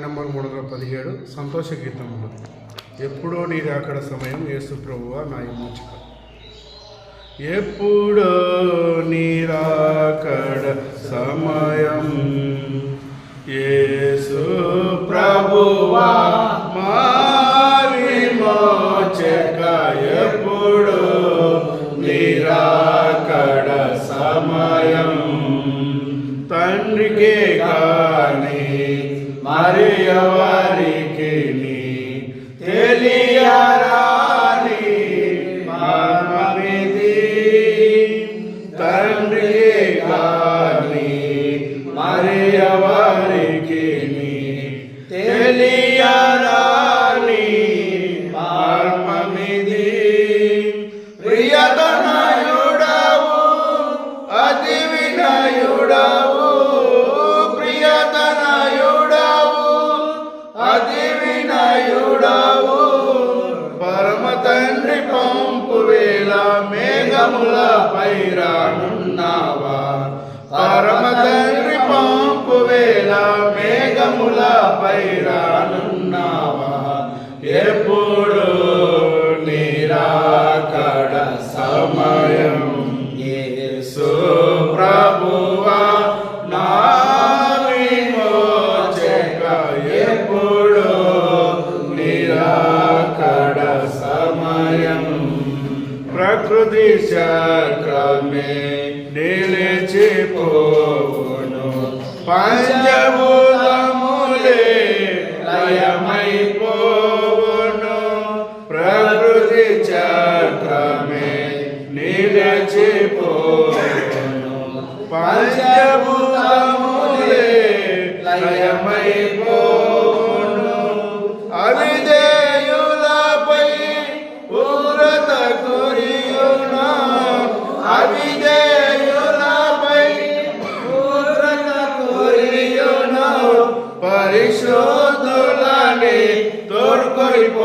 Number మూడు వందల పదిహేడు. సంతోష గీతములు ఎప్పుడో నీ రాకడ సమయం యేసు ప్రభువ నా విమోచక. ఎప్పుడో నీరాకడ సమయం యేసు ప్రభువా మా విమోచక. ఎప్పుడో నీరాకడ సమయం తండ్రికే కానీ மறியவரிக்கினி தெளியராணி மரமிதி தன்றியே காணி மறியவர் పంపు వేళ మేఘముల పైరానున్నావా పరమ తండ్రి పంపు వేళ మేఘముల పైరానున్నావా ఎప్పుడు నిరాకడ సమయం యేసు ప్రభువా ప్రకృతి చక్రమే నిలిచిపోవును పంచభూతములే లయమైపోవును ప్రకృతి చక్రమే నిలిచిపోవును పంచ পরিশোধ লাগে তোর করিব